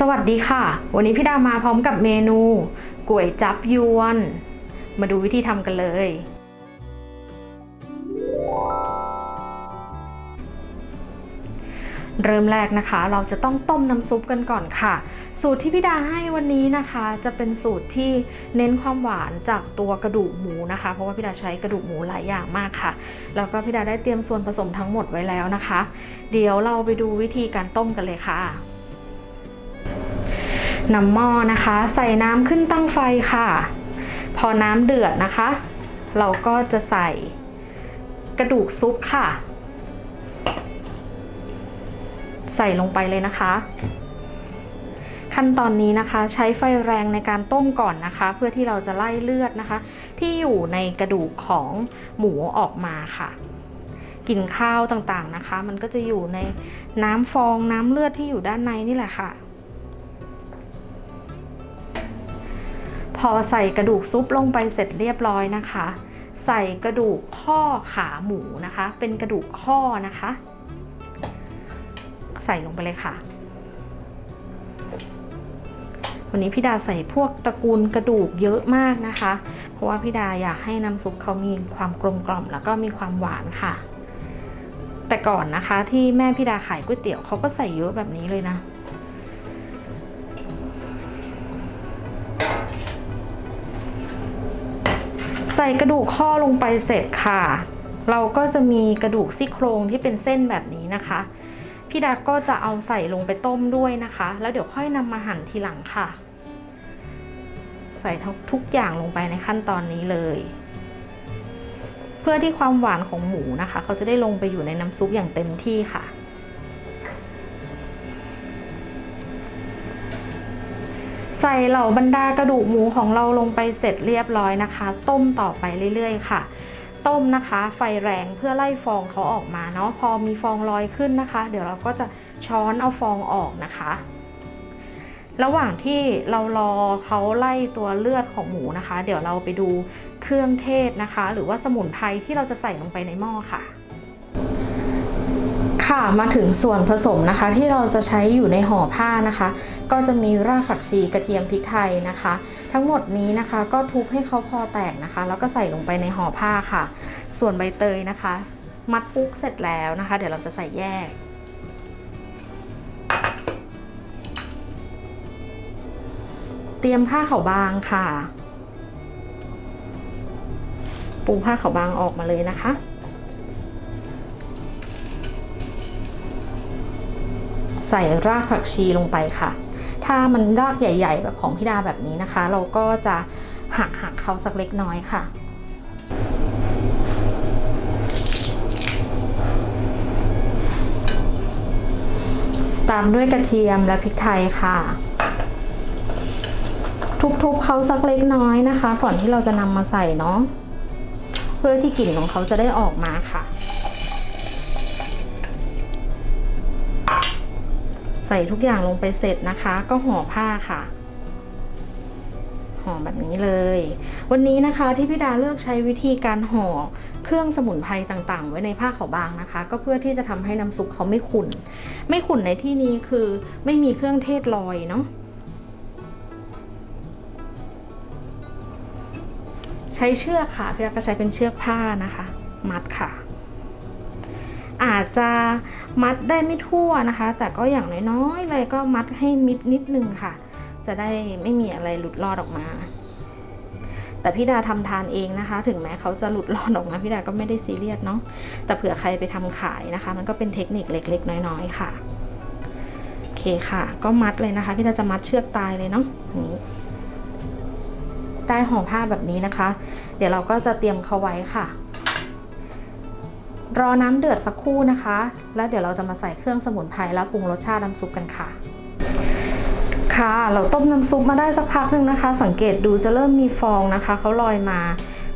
สวัสดีค่ะ วันนี้พี่ดามาพร้อมกับเมนูก๋วยจับยวน มาดูวิธีทำกันเลย เริ่มแรกนะคะ เราจะต้องต้มน้ำซุปกันก่อนค่ะ สูตรที่พี่ดาให้วันนี้นะคะ จะเป็นสูตรที่เน้นความหวานจากตัวกระดูกหมูนะคะ เพราะว่าพี่ดาใช้กระดูกหมูหลายอย่างมากค่ะ แล้วก็พี่ดาได้เตรียมส่วนผสมทั้งหมดไว้แล้วนะคะ เดี๋ยวเราไปดูวิธีการต้มกันเลยค่ะ นำหม้อนะคะ ใส่น้ำขึ้นตั้งไฟค่ะ พอน้ำเดือดนะคะ เราก็จะใส่กระดูกซุปค่ะ ใส่ลงไปเลยนะคะ ขั้นตอนนี้นะคะใช้ไฟแรงในการต้มก่อนนะคะ เพื่อที่เราจะไล่เลือดนะคะ ที่อยู่ในกระดูกของหมูออกมาค่ะกลิ่นข้าวต่างๆนะคะ มันก็จะอยู่ในน้ำฟองน้ำเลือดที่อยู่ด้านในนี่แหละค่ะ อใส่กระดูกซุปลงไปเสร็จเรียบร้อยนะคะ ใส่กระดูกข้อขาหมูนะคะ เป็นกระดูกข้อนะคะ ใส่ลงไปเลยค่ะ วันนี้พี่ดาใส่พวกตระกูลกระดูกเยอะมากนะคะ เพราะว่าพี่ดาอยากให้น้ำซุปเขามีความกลมกล่อม แล้วก็มีความหวานค่ะ แต่ก่อนนะคะที่แม่พี่ดาขายก๋วยเตี๋ยวเขาก็ใส่เยอะแบบนี้เลยนะ ใส่กระดูกข้อลงไปเสร็จค่ะ เราก็จะมีกระดูกซี่โครงที่เป็นเส้นแบบนี้นะคะ พี่ดาก็จะเอาใส่ลงไปต้มด้วยนะคะ แล้วเดี๋ยวค่อยนำมาหั่นทีหลังค่ะ ใส่ทุกอย่างลงไปในขั้นตอนนี้เลย เพื่อที่ความหวานของหมูนะคะ เขาจะได้ลงไปอยู่ในน้ำซุปอย่างเต็มที่ค่ะ ใส่เหล่าบรรดากระดูกหมูของเราลงไปเสร็จเรียบร้อยนะคะ ต้มต่อไปเรื่อยๆค่ะ ต้มนะคะ ไฟแรงเพื่อไล่ฟองเขาออกมาเนาะพอมีฟองลอยขึ้นนะคะ เดี๋ยวเราก็จะช้อนเอาฟองออกนะคะ ระหว่างที่เรารอเขาไล่ตัวเลือดของหมูนะคะ เดี๋ยวเราไปดูเครื่องเทศนะคะ หรือว่าสมุนไพรที่เราจะใส่ลงไปในหม้อค่ะ ค่ะมาถึงส่วนผสมนะคะที่เราจะใช้อยู่ในห่อผ้านะคะ ก็จะมีรากผักชีกระเทียมพริกไทยนะคะ ทั้งหมดนี้นะคะก็ทุบให้เขาพอแตกนะคะ แล้วก็ใส่ลงไปในห่อผ้าค่ะ ส่วนใบเตยนะคะ มัดปุ๊กเสร็จแล้วนะคะ เดี๋ยวเราจะใส่แยก เตรียมผ้าขาวบางค่ะ ปูผ้าขาวบางออกมาเลยนะคะ ใส่รากผักชีลงไปค่ะ ถ้ามันรากใหญ่ ๆ แบบของพี่ดาแบบนี้นะคะ เราก็จะหักหักเขาสักเล็กน้อยค่ะ ตามด้วยกระเทียมและพริกไทยค่ะ ทุบๆเขาสักเล็กน้อยนะคะ ก่อนที่เราจะนำมาใส่เนาะเพื่อที่กลิ่นของเขาจะได้ออกมาค่ะ ใส่ทุกอย่างลงไปเสร็จนะคะ ก็ห่อผ้าค่ะห่อแบบนี้เลย วันนี้นะคะที่พี่ดาเลือกใช้วิธีการห่อเครื่องสมุนไพรต่างๆ ไว้ในผ้าขาวบางนะคะ ก็เพื่อที่จะทำให้น้ำซุปเขาไม่ขุ่น ไม่ขุ่นในที่นี้คือไม่มีเครื่องเทศลอยเนาะใช้เชือกค่ะพี่ดาก็ใช้เป็นเชือกผ้านะคะ มัดค่ะ อาจจะมัดได้ไม่ทั่วนะคะ แต่ก็อย่างน้อยๆเลยก็มัดให้มิดนิดนึงค่ะ จะได้ไม่มีอะไรหลุดรอดออกมา แต่พี่ดาทำทานเองนะคะ ถึงแม้เขาจะหลุดรอดออกมาพี่ดาก็ไม่ได้ซีเรียสเนาะแต่เผื่อใครไปทำขายนะคะ มันก็เป็นเทคนิคเล็ก ๆ น้อยๆค่ะโอเคค่ะ ก็มัดเลยนะคะ พี่ดาจะมัดเชือกตายเลยเนาะนี้ได้ห่อผ้าแบบนี้นะคะ เดี๋ยวเราก็จะเตรียมเขาไว้ค่ะ รอน้ำเดือดสักครู่นะคะ แล้วเดี๋ยวเราจะมาใส่เครื่องสมุนไพรแล้วปรุงรสชาติน้ำซุปกันค่ะ ค่ะ เราต้มน้ำซุปมาได้สักพักหนึ่งนะคะ สังเกตดูจะเริ่มมีฟองนะคะเขาลอยมา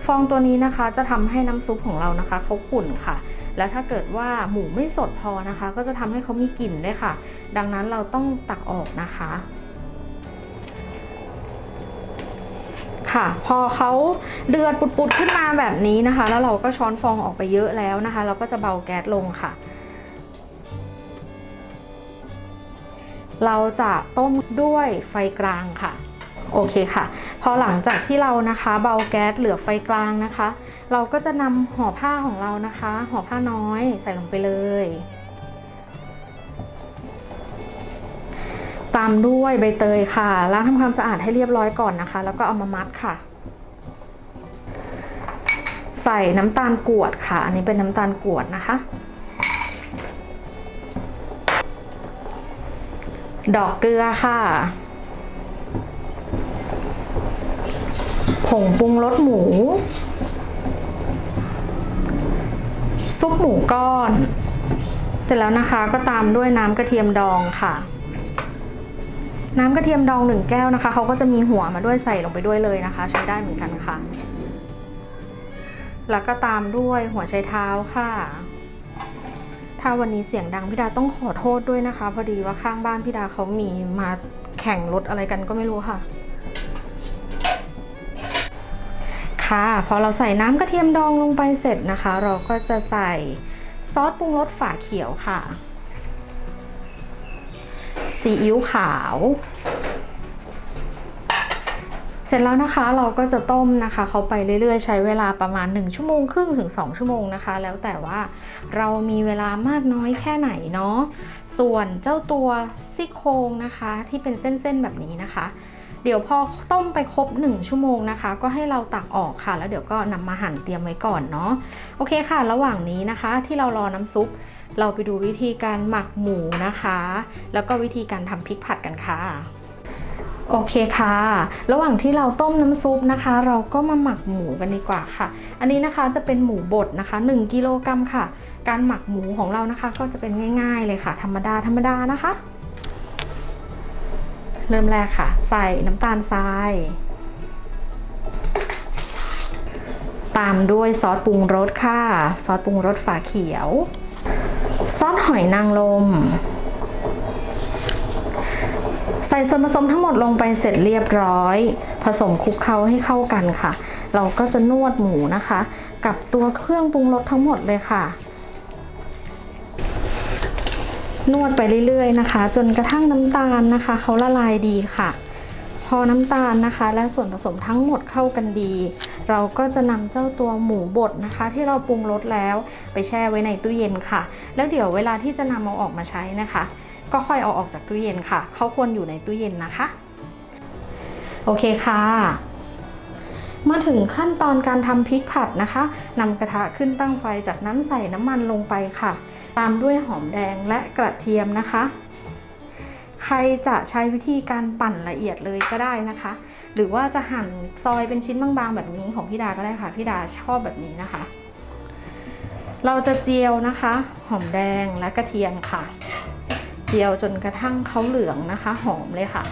ฟองตัวนี้นะคะจะทำให้น้ำซุปของเรานะคะเขาขุ่นค่ะ แล้วถ้าเกิดว่าหมูไม่สดพอนะคะ ก็จะทำให้เขามีกลิ่นด้วยค่ะ ดังนั้นเราต้องตักออกนะคะ ค่ะ พอเขาเดือดปุดๆขึ้นมาแบบนี้นะคะ แล้วเราก็ช้อนฟองออกไปเยอะแล้วนะคะ เราก็จะเบาแก๊สลงค่ะ เราจะต้มด้วยไฟกลางค่ะโอเคค่ะ พอหลังจากที่เรานะคะเบาแก๊สเหลือไฟกลางนะคะ เราก็จะนำห่อผ้าของเรานะคะ ห่อผ้าน้อยใส่ลงไปเลย ตามด้วยใบเตยค่ะล้างทำความสะอาดให้เรียบร้อยก่อนนะคะ แล้วก็เอามามัดค่ะ ใส่น้ำตาลกวดค่ะ อันนี้เป็นน้ำตาลกวดนะคะ ดอกเกลือค่ะผงปรุงรสหมู ซุปหมูก้อน เสร็จแล้วนะคะก็ตามด้วยน้ำกระเทียมดองค่ะ น้ำกระเทียมดองหนึ่งแก้วนะคะเขาก็จะมีหัวมาด้วยใส่ลงไปด้วยเลยนะคะ ใช้ได้เหมือนกันค่ะ แล้วก็ตามด้วยหัวไชเท้าค่ะ ถ้าวันนี้เสียงดังพี่ดาต้องขอโทษด้วยนะคะ พอดีว่าข้างบ้านพี่ดาเขามีมาแข่งรถอะไรกันก็ไม่รู้ค่ะค่ะพอเราใส่น้ำกระเทียมดองลงไปเสร็จนะคะ เราก็จะใส่ซอสปรุงรสฝาเขียวค่ะ ซีอิ๊วขาว เสร็จแล้วนะคะเราก็จะต้มนะคะเขาไปเรื่อยๆ ใช้เวลาประมาณ 1 ชั่วโมงครึ่งถึง 2 ชั่วโมงนะคะ แล้วแต่ว่าเรามีเวลามากน้อยแค่ไหนเนาะส่วนเจ้าตัวซี่โครงนะคะที่เป็นเส้นๆแบบนี้นะคะเดี๋ยวพอต้มไปครบ 1 ชั่วโมงนะคะ ก็ให้เราตักออกค่ะ แล้วเดี๋ยวก็นำมาหั่นเตรียมไว้ก่อนเนาะโอเคค่ะ ระหว่างนี้นะคะที่เรารอน้ำซุป เราไปดูวิธีการหมักหมูนะคะ แล้วก็วิธีการทำพริกผัดกันค่ะโอเคค่ะ ระหว่างที่เราต้มน้ำซุปนะคะ เราก็มาหมักหมูกันดีกว่าค่ะ อันนี้นะคะจะเป็นหมูบดนะคะ 1กิโลกรัมค่ะ การหมักหมูของเรานะคะ ก็จะเป็นง่าย ๆเลยค่ะ ธรรมดาธรรมดานะคะ เริ่มแรกค่ะ ใส่น้ำตาลทราย ตามด้วยซอสปรุงรสค่ะ ซอสปรุงรสฝาเขียว ซอสหอยนางรมใส่ส่วนผสมทั้งหมดลงไปเสร็จเรียบร้อย ผสมคลุกเคล้าให้เข้ากันค่ะ เราก็จะนวดหมูนะคะ กับตัวเครื่องปรุงรสทั้งหมดเลยค่ะ นวดไปเรื่อยๆนะคะ จนกระทั่งน้ำตาลนะคะเขาละลายดีค่ะ พอน้ำตาลนะคะ และส่วนผสมทั้งหมดเข้ากันดี เราก็จะนำเจ้าตัวหมูบดนะคะ ที่เราปรุงรสแล้วไปแช่ไว้ในตู้เย็นค่ะ แล้วเดี๋ยวเวลาที่จะนำเอาออกมาใช้นะคะ ก็ค่อยเอาออกจากตู้เย็นค่ะเขาควรอยู่ในตู้เย็นนะคะ โอเคค่ะมาถึงขั้นตอนการทำพริกผัดนะคะนำกระทะขึ้นตั้งไฟจากนั้นใส่น้ำมันลงไปค่ะ ตามด้วยหอมแดงและกระเทียมนะคะ ใครจะใช้วิธีการปั่นละเอียดเลยก็ได้นะคะ หรือว่าจะหั่นซอยเป็นชิ้นบางๆ แบบนี้ของพี่ดาก็ได้ค่ะพี่ดาชอบแบบนี้นะคะ เราจะเจียวนะคะ หอมแดงและกระเทียมค่ะ เจียวจนกระทั่งเขาเหลืองนะคะ หอมเลยค่ะ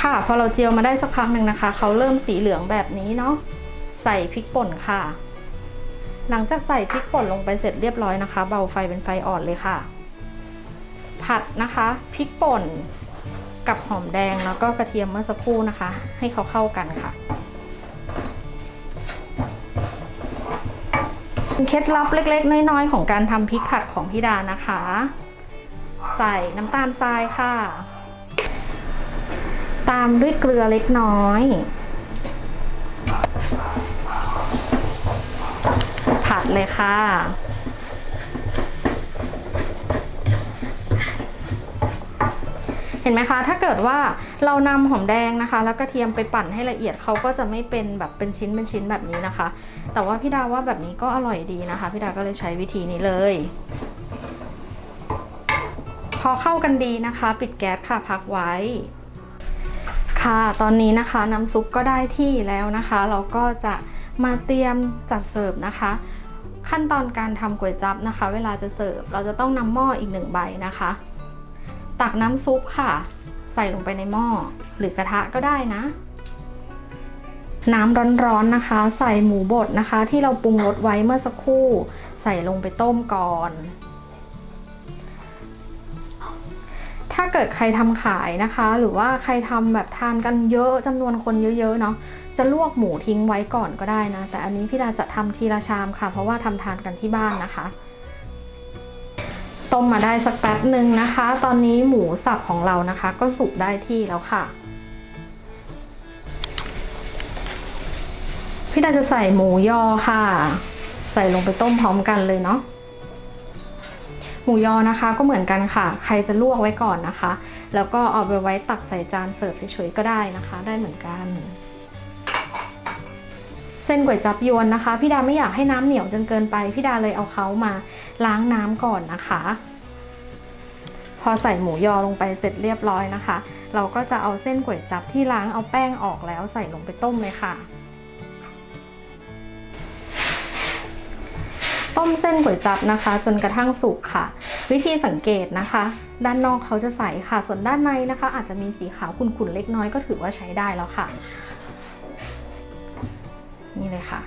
ค่ะพอเราเจียวมาได้สักพักหนึ่งนะคะเขาเริ่มสีเหลืองแบบนี้เนาะใส่พริกป่นค่ะ หลังจากใส่พริกป่นลงไปเสร็จเรียบร้อยนะคะ เบาไฟเป็นไฟอ่อนเลยค่ะ ผัดนะคะพริกป่นกับหอมแดงแล้วก็กระเทียมเมื่อสักครู่นะคะ ให้เขาเข้ากันค่ะเคล็ดลับเล็ก ๆ น้อยๆ ของการทำพริกผัดของพี่ดานะคะ ใส่น้ำตาลทรายค่ะ ตามด้วยเกลือเล็กน้อย ผัดเลยค่ะ เห็นไหมคะ ถ้าเกิดว่าเรานำหอมแดงนะคะ แล้วกระเทียมไปปั่นให้ละเอียดเขาก็จะไม่เป็นแบบเป็นชิ้นเป็นชิ้นแบบนี้นะคะ แต่ว่าพี่ดาว่าแบบนี้ก็อร่อยดีนะคะพี่ดาก็เลยใช้วิธีนี้เลย พอเข้ากันดีนะคะ ปิดแก๊สค่ะพักไว้ค่ะ ตอนนี้นะคะน้ำซุปก็ได้ที่แล้วนะคะ เราก็จะมาเตรียมจัดเสิร์ฟนะคะ ขั้นตอนการทำก๋วยจั๊บนะคะ เวลาจะเสิร์ฟเราจะต้องนำหม้ออีกหนึ่งใบนะคะ ตักน้ำซุปค่ะ ใส่ลงไปในหม้อหรือกระทะก็ได้นะ น้ำร้อนๆนะคะ ใส่หมูบดนะคะ ที่เราปรุงรสไว้เมื่อสักครู่ ใส่ลงไปต้มก่อน ถ้าเกิดใครทำขายนะคะ หรือว่าใครทำแบบทานกันเยอะจำนวนคนเยอะๆเนาะจะลวกหมูทิ้งไว้ก่อนก็ได้นะ แต่อันนี้พี่ดาจะทำทีละชามค่ะ เพราะว่าทำทานกันที่บ้านนะคะ ต้มมาได้สักแป๊บหนึ่งนะคะ ตอนนี้หมูสับของเรานะคะ ก็สุกได้ที่แล้วค่ะ พี่ดาจะใส่หมูยอค่ะ ใส่ลงไปต้มพร้อมกันเลยเนาะหมูยอนะคะก็เหมือนกันค่ะ ใครจะลวกไว้ก่อนนะคะ แล้วก็เอาไปไว้ตักใส่จานเสิร์ฟเฉยๆก็ได้นะคะ ได้เหมือนกัน เส้นก๋วยจับยวนนะคะ พี่ดาไม่อยากให้น้ำเหนียวจนเกินไป พี่ดาเลยเอาเขามา ล้างน้ำก่อนนะคะ พอใส่หมูยอลงไปเสร็จเรียบร้อยนะคะ เราก็จะเอาเส้นก๋วยจับที่ล้างเอาแป้งออกแล้วใส่ลงไปต้มเลยค่ะต้มเส้นก๋วยจับนะคะ จนกระทั่งสุกค่ะ วิธีสังเกตนะคะ ด้านนอกเขาจะใสค่ะ ส่วนด้านในนะคะ อาจจะมีสีขาวขุ่นๆเล็กน้อยก็ถือว่าใช้ได้แล้วค่ะ นี่เลยค่ะ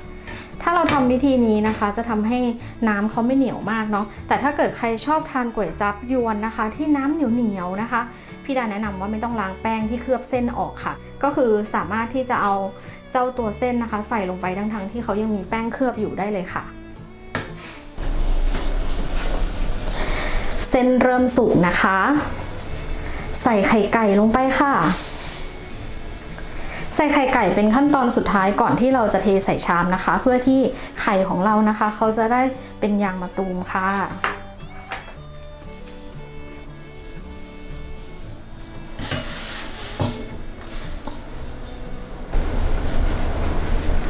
ถ้าเราทำวิธีนี้นะคะ จะทำให้น้ำเขาไม่เหนียวมากเนาะแต่ถ้าเกิดใครชอบทานก๋วยจับยวนนะคะ ที่น้ำเหนียวเหนียวๆนะคะ พี่ดาแนะนำว่าไม่ต้องล้างแป้งที่เคลือบเส้นออกค่ะ ก็คือสามารถที่จะเอาเจ้าตัวเส้นนะคะ ใส่ลงไปทั้งๆที่เขายังมีแป้งเคลือบอยู่ได้เลยค่ะเส้นเริ่มสุกนะคะ ใส่ไข่ไก่ลงไปค่ะ ใส่ไข่ไก่เป็นขั้นตอนสุดท้ายก่อนที่เราจะเทใส่ชามนะคะ เพื่อที่ไข่ของเรานะคะ เขาจะได้เป็นยางมะตูมค่ะ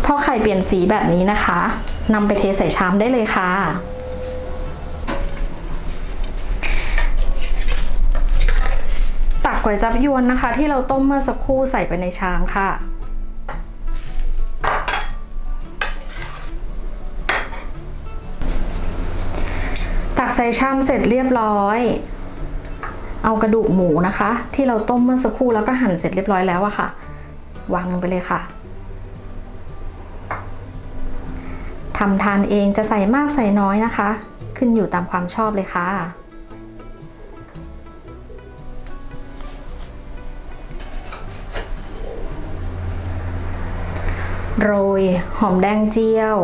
พอไข่เปลี่ยนสีแบบนี้นะคะนำไปเทใส่ชามได้เลยค่ะ ตั ก๋วยจับยวนนะคะ ที่เราต้มเมื่อสักครู่ใส่ไปในชามค่ะ ตักใส่ชามเสร็จเรียบร้อย เอากระดูกหมูนะคะ ที่เราต้มเมื่อสักครู่แล้วก็หั่นเสร็จเรียบร้อยแล้วอะค่ะ วางลงไปเลยค่ะทำทานเองจะใส่มากใส่น้อยนะคะ ขึ้นอยู่ตามความชอบเลยค่ะ โรย หอมแดงเจียว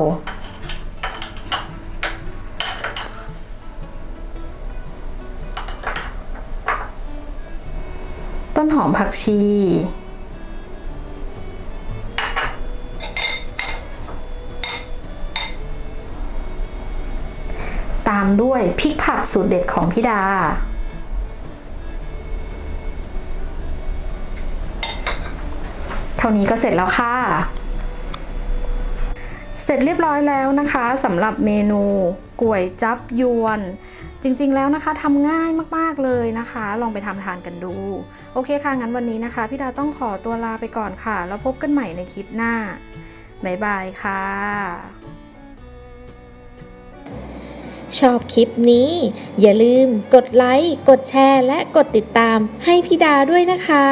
ต้นหอมผักชี ตามด้วยพริกผัดสูตรเด็ดของพี่ดาเท่านี้ก็เสร็จแล้วค่ะ ร็จเรียบร้อยแล้วนะคะสำหรับเมนูก๋วยจับยวน จริงๆแล้วนะคะทำง่ายมากๆเลยนะคะ ลองไปทำทานกันดู โอเคค่ะ งั้นวันนี้นะคะ พี่ดาต้องขอตัวลาไปก่อนค่ะ แล้วพบกันใหม่ในคลิปหน้า บ๊ายบายค่ะ ชอบคลิปนี้ อย่าลืมกดไลค์ กดแชร์ และกดติดตามให้พี่ดาด้วยนะคะ